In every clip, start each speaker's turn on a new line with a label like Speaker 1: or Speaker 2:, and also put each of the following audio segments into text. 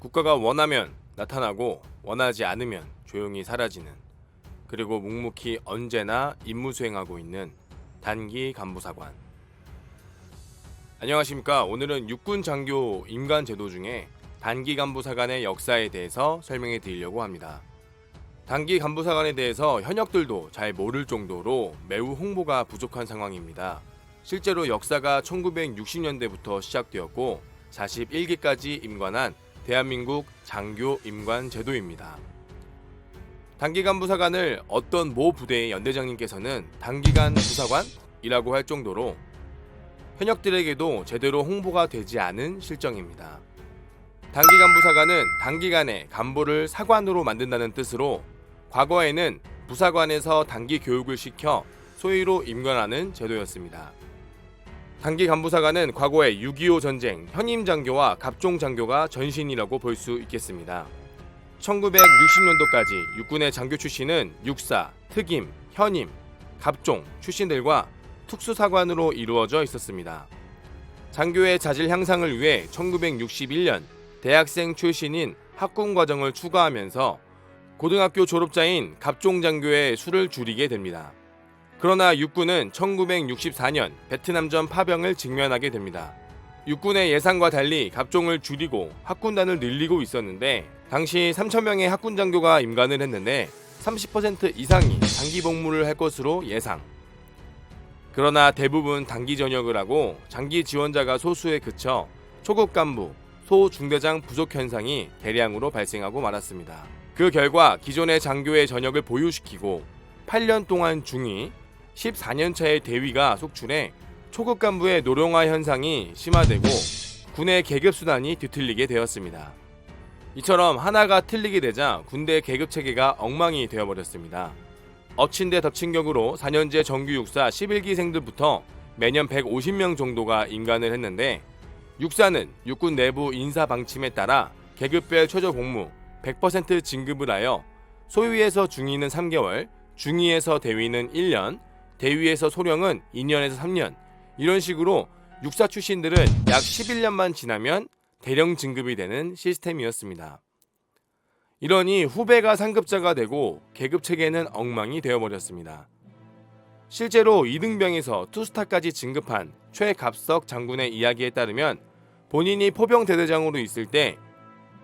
Speaker 1: 국가가 원하면 나타나고 원하지 않으면 조용히 사라지는 그리고 묵묵히 언제나 임무 수행하고 있는 단기 간부사관. 안녕하십니까. 오늘은 육군 장교 임관 제도 중에 단기 간부사관의 역사에 대해서 설명해 드리려고 합니다. 단기 간부사관에 대해서 현역들도 잘 모를 정도로 매우 홍보가 부족한 상황입니다. 실제로 역사가 1960년대부터 시작되었고 41기까지 임관한 대한민국 장교 임관 제도입니다. 단기간 부사관을 어떤 모 부대의 연대장님께서는 단기간 부사관이라고 할 정도로 현역들에게도 제대로 홍보가 되지 않은 실정입니다. 단기간 부사관은 단기간에 간부를 사관으로 만든다는 뜻으로 과거에는 부사관에서 단기 교육을 시켜 소위로 임관하는 제도였습니다. 단기 간부사관은 과거에 6.25 전쟁 현임 장교와 갑종 장교가 전신이라고 볼 수 있겠습니다. 1960년도까지 육군의 장교 출신은 육사, 특임, 현임, 갑종 출신들과 특수사관으로 이루어져 있었습니다. 장교의 자질 향상을 위해 1961년 대학생 출신인 학군 과정을 추가하면서 고등학교 졸업자인 갑종 장교의 수를 줄이게 됩니다. 그러나 육군은 1964년 베트남전 파병을 직면하게 됩니다. 육군의 예상과 달리 갑종을 줄이고 학군단을 늘리고 있었는데 당시 3천명의 학군 장교가 임관을 했는데 30% 이상이 장기 복무를 할 것으로 예상. 그러나 대부분 단기 전역을 하고 장기 지원자가 소수에 그쳐 초급 간부, 소 중대장 부족 현상이 대량으로 발생하고 말았습니다. 그 결과 기존의 장교의 전역을 보유시키고 8년 동안 중위, 14년 차의 대위가 속출해 초급 간부의 노령화 현상이 심화되고 군의 계급 수단이 뒤틀리게 되었습니다. 이처럼 하나가 틀리게 되자 군대 계급 체계가 엉망이 되어버렸습니다. 엎친 데 덮친 격으로 4년제 정규 육사 11기생들부터 매년 150명 정도가 임관을 했는데 육사는 육군 내부 인사 방침에 따라 계급별 최저 복무 100% 진급을 하여 소위에서 중위는 3개월, 중위에서 대위는 1년, 대위에서 소령은 2년에서 3년 이런 식으로 육사 출신들은 약 11년만 지나면 대령 진급이 되는 시스템이었습니다. 이러니 후배가 상급자가 되고 계급 체계는 엉망이 되어버렸습니다. 실제로 이등병에서 투스타까지 진급한 최갑석 장군의 이야기에 따르면 본인이 포병 대대장으로 있을 때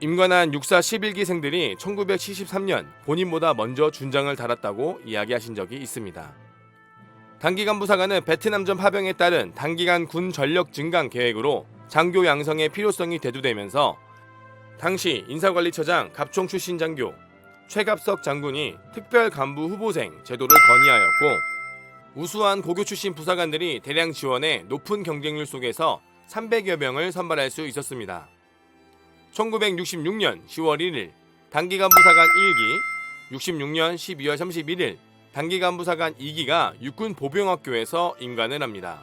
Speaker 1: 임관한 육사 11기생들이 1973년 본인보다 먼저 준장을 달았다고 이야기하신 적이 있습니다. 단기간 부사관은 베트남전 파병에 따른 단기간 군 전력 증강 계획으로 장교 양성의 필요성이 대두되면서 당시 인사관리처장 갑총 출신 장교 최갑석 장군이 특별 간부 후보생 제도를 건의하였고 우수한 고교 출신 부사관들이 대량 지원해 높은 경쟁률 속에서 300여 명을 선발할 수 있었습니다. 1966년 10월 1일 단기간 부사관 1기, 66년 12월 31일 단기 간 부사관 2기가 육군 보병학교에서 임관을 합니다.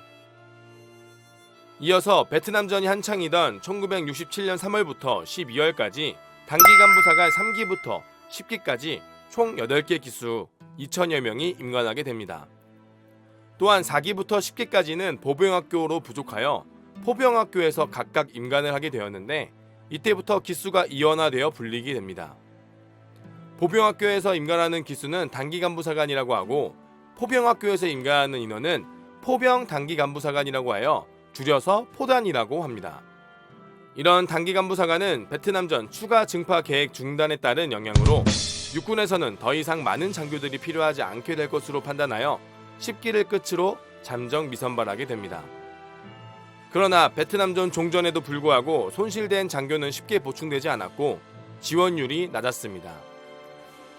Speaker 1: 이어서 베트남전이 한창이던 1967년 3월부터 12월까지 단기 간 부사관 3기부터 10기까지 총 8개 기수 2천여 명이 임관하게 됩니다. 또한 4기부터 10기까지는 보병학교로 부족하여 포병학교에서 각각 임관을 하게 되었는데 이때부터 기수가 이원화되어 불리게 됩니다. 보병학교에서 임관하는 기수는 단기 간부사관이라고 하고 포병학교에서 임관하는 인원은 포병 단기 간부사관이라고 하여 줄여서 포단이라고 합니다. 이런 단기 간부사관은 베트남전 추가 증파 계획 중단에 따른 영향으로 육군에서는 더 이상 많은 장교들이 필요하지 않게 될 것으로 판단하여 10기를 끝으로 잠정 미선발하게 됩니다. 그러나 베트남전 종전에도 불구하고 손실된 장교는 쉽게 보충되지 않았고 지원율이 낮았습니다.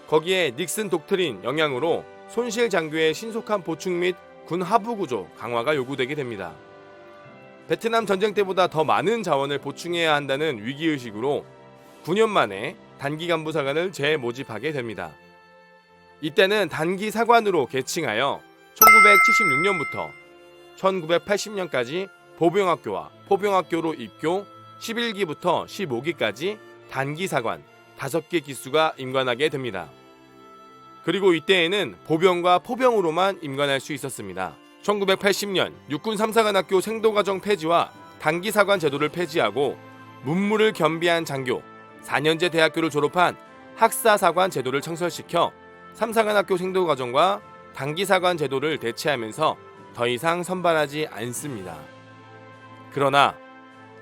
Speaker 1: 거기에 닉슨 독트린 영향으로 손실 장교의 신속한 보충 및 군 하부 구조 강화가 요구되게 됩니다. 베트남 전쟁 때보다 더 많은 자원을 보충해야 한다는 위기 의식으로 9년 만에 단기 간부 사관을 재모집하게 됩니다. 이때는 단기 사관으로 계칭하여 1976년부터 1980년까지 보병학교와 포병학교로 입교 11기부터 15기까지 단기 사관 5개 기수가 임관하게 됩니다. 그리고 이때에는 보병과 포병으로만 임관할 수 있었습니다. 1980년 육군 3사관학교 생도과정 폐지와 단기 사관 제도를 폐지하고 문무를 겸비한 장교 4년제 대학교를 졸업한 학사사관 제도를 창설시켜 3사관학교 생도과정과 단기사관 제도를 대체하면서 더 이상 선발하지 않습니다. 그러나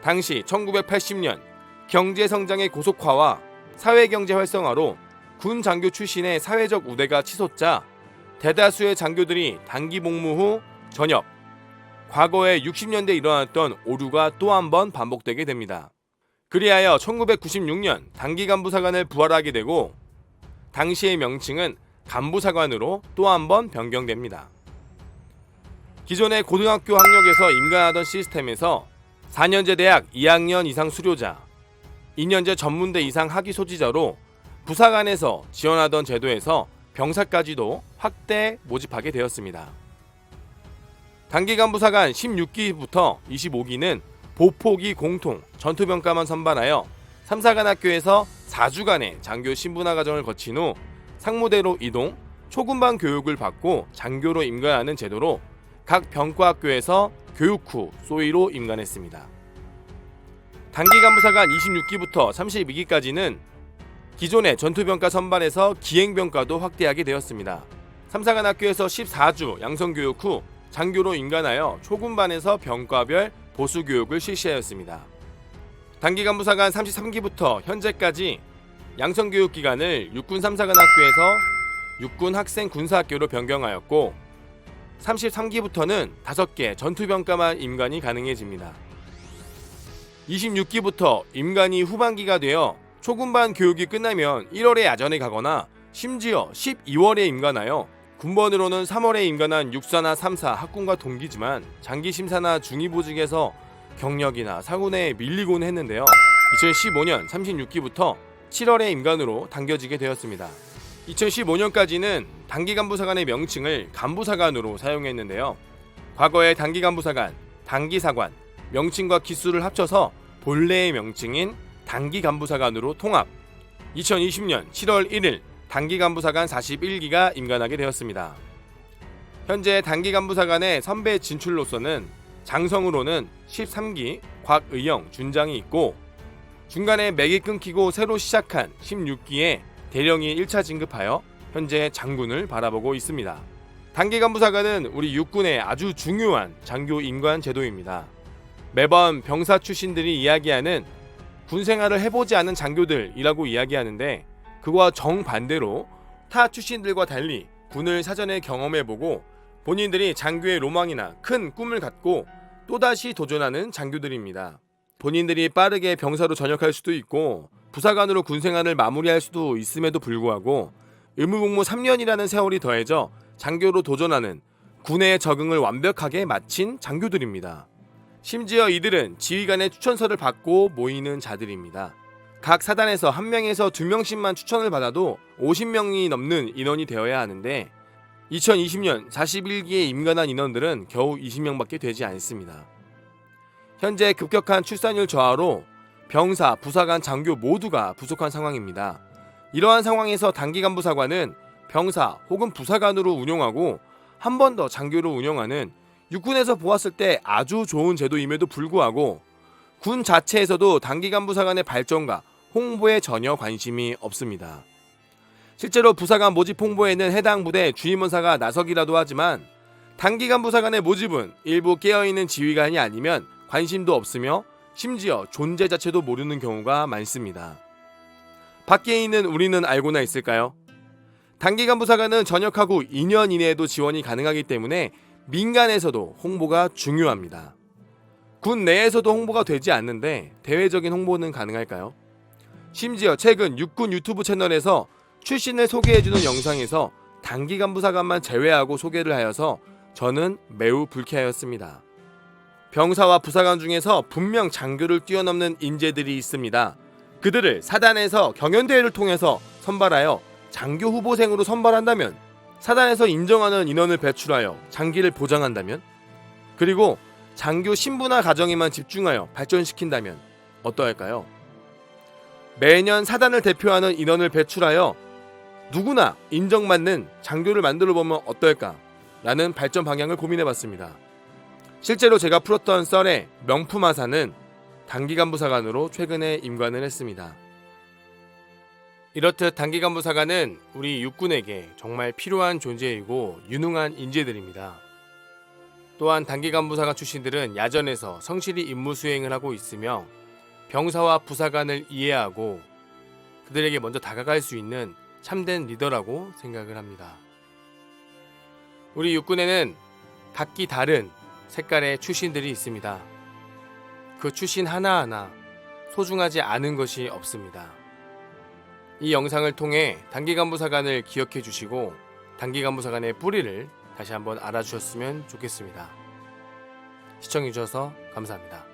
Speaker 1: 당시 1980년 경제 성장의 고속화와 사회 경제 활성화로 군 장교 출신의 사회적 우대가 치솟자 대다수의 장교들이 단기 복무 후 전역. 과거에 60년대 일어났던 오류가 또 한 번 반복되게 됩니다. 그리하여 1996년 단기 간부사관을 부활하게 되고 당시의 명칭은 간부사관으로 또 한 번 변경됩니다. 기존의 고등학교 학력에서 임관하던 시스템에서 4년제 대학 2학년 이상 수료자, 2년제 전문대 이상 학위 소지자로 부사관에서 지원하던 제도에서 병사까지도 확대 모집하게 되었습니다. 단기 간 부사관 16기부터 25기는 보포기 공통 전투병과만 선발하여 3사관 학교에서 4주간의 장교 신분화 과정을 거친 후 상무대로 이동, 초군반 교육을 받고 장교로 임관하는 제도로 각 병과 학교에서 교육 후 소위로 임관했습니다. 단기 간부사관 26기부터 32기까지는 기존의 전투병과 선발에서 기행병과도 확대하게 되었습니다. 3사관 학교에서 14주 양성교육 후 장교로 임관하여 초군반에서 병과별 보수교육을 실시하였습니다. 단기 간부사관 33기부터 현재까지 양성교육 기간을 육군 3사관 학교에서 육군 학생 군사학교로 변경하였고 33기부터는 5개 전투병과만 임관이 가능해집니다. 26기부터 임관이 후반기가 되어 초군반 교육이 끝나면 1월에 야전에 가거나 심지어 12월에 임관하여 군번으로는 3월에 임관한 6사나 3사 학군과 동기지만 장기 심사나 중위보직에서 경력이나 사군에 밀리곤 했는데요. 2015년 36기부터 7월에 임관으로 당겨지게 되었습니다. 2015년까지는 단기 간부사관의 명칭을 간부사관으로 사용했는데요. 과거의 단기 간부사관, 단기사관 명칭과 기수를 합쳐서 본래의 명칭인 단기 간부사관으로 통합. 2020년 7월 1일 단기 간부사관 41기가 임관하게 되었습니다. 현재 단기 간부사관의 선배 진출로서는 장성으로는 13기 곽의영 준장이 있고 중간에 맥이 끊기고 새로 시작한 16기에 대령이 1차 진급하여 현재 장군을 바라보고 있습니다. 단기 간부사관은 우리 육군의 아주 중요한 장교 임관 제도입니다. 매번 병사 출신들이 이야기하는 군 생활을 해보지 않은 장교들이라고 이야기하는데 그와 정반대로 타 출신들과 달리 군을 사전에 경험해보고 본인들이 장교의 로망이나 큰 꿈을 갖고 또다시 도전하는 장교들입니다. 본인들이 빠르게 병사로 전역할 수도 있고 부사관으로 군 생활을 마무리할 수도 있음에도 불구하고 의무복무 3년이라는 세월이 더해져 장교로 도전하는 군의 적응을 완벽하게 마친 장교들입니다. 심지어 이들은 지휘관의 추천서를 받고 모이는 자들입니다. 각 사단에서 한 명에서 두 명씩만 추천을 받아도 50명이 넘는 인원이 되어야 하는데 2020년 41기에 임관한 인원들은 겨우 20명밖에 되지 않습니다. 현재 급격한 출산율 저하로 병사, 부사관, 장교 모두가 부족한 상황입니다. 이러한 상황에서 단기 간부사관은 병사 혹은 부사관으로 운영하고 한 번 더 장교로 운영하는 육군에서 보았을 때 아주 좋은 제도임에도 불구하고 군 자체에서도 단기 간부사관의 발전과 홍보에 전혀 관심이 없습니다. 실제로 부사관 모집 홍보에는 해당 부대 주임원사가 나서기라도 하지만 단기 간부사관의 모집은 일부 깨어있는 지휘관이 아니면 관심도 없으며 심지어 존재 자체도 모르는 경우가 많습니다. 밖에 있는 우리는 알고나 있을까요? 단기 간부사관은 전역하고 2년 이내에도 지원이 가능하기 때문에 민간에서도 홍보가 중요합니다. 군 내에서도 홍보가 되지 않는데 대외적인 홍보는 가능할까요? 심지어 최근 육군 유튜브 채널에서 출신을 소개해주는 영상에서 단기 간부사관만 제외하고 소개를 하여서 저는 매우 불쾌하였습니다. 병사와 부사관 중에서 분명 장교를 뛰어넘는 인재들이 있습니다. 그들을 사단에서 경연대회를 통해서 선발하여 장교 후보생으로 선발한다면 사단에서 인정하는 인원을 배출하여 장기를 보장한다면 그리고 장교 신분화 과정에만 집중하여 발전시킨다면 어떠할까요? 매년 사단을 대표하는 인원을 배출하여 누구나 인정받는 장교를 만들어 보면 어떨까? 라는 발전 방향을 고민해 봤습니다. 실제로 제가 풀었던 썰의 명품하사는 단기 간부사관으로 최근에 임관을 했습니다. 이렇듯 단기간부 사관은 우리 육군에게 정말 필요한 존재이고 유능한 인재들입니다. 또한 단기간부 사관 출신들은 야전에서 성실히 임무 수행을 하고 있으며 병사와 부사관을 이해하고 그들에게 먼저 다가갈 수 있는 참된 리더라고 생각을 합니다. 우리 육군에는 각기 다른 색깔의 출신들이 있습니다. 그 출신 하나하나 소중하지 않은 것이 없습니다. 이 영상을 통해 단기 간부사관을 기억해 주시고 단기 간부사관의 뿌리를 다시 한번 알아주셨으면 좋겠습니다. 시청해 주셔서 감사합니다.